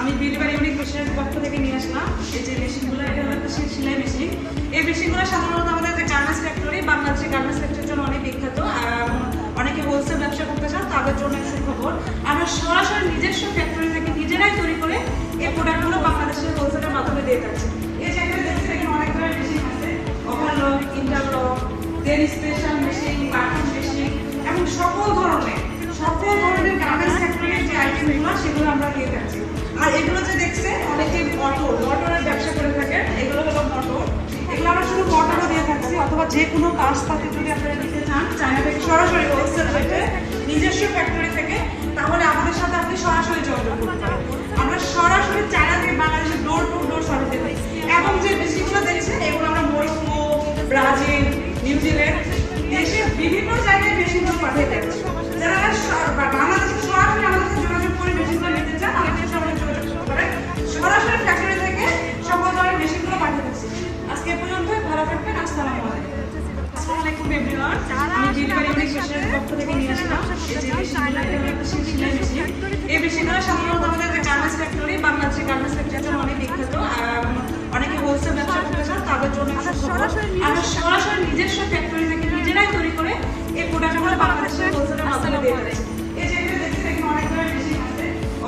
আমি believer unique মেশিনের পক্ষ থেকে নিয়ে আসলাম এই যে মেশিনগুলো, এটা হলো একটা সেলাই মেশিন। এই মেশিনগুলো সাধারণত আমাদের যে গার্মেন্টস ফ্যাক্টরি বাংলাদেশের গার্মেন্টস ফ্যাক্টরির জন্য অনেক বিখ্যাত অনেকে হোলসেল ব্যবসা করতে চান, তাদের জন্য সুখবর। আমরা সরাসরি নিজস্ব ফ্যাক্টরি থেকে নিজেরাই তৈরি করে এই প্রোডাক্টগুলো বাংলাদেশের হোলসেলের মাধ্যমে দিয়ে থাকছি এই যে এখানে দেখছেন এখানে অনেক ধরনের মেশিন আছে। ওভারলক ইন্টারলক দেন স্পেশাল দেখছে অনেকে মটর মটরের ব্যবসা করে থাকেন এগুলো হলো মটর এগুলো আমরা শুধু মটরও দিয়ে থাকছি, অথবা যে কোনো থাকে যদি আপনারা নিতে চান চায়না থেকে সরাসরি হোলসেল রেটে বাংলাদেশের গার্মেন্টস ফ্যাক্টরি অনেক বিখ্যাত। অনেকে হোলসেল ব্যবসা তাদের জন্য সরাসরি নিজস্ব ফ্যাক্টরি থেকে নিজেরাই তৈরি করে এই প্রোডাক্টগুলো বাংলাদেশের হোলসেলের মাধ্যমে দিয়ে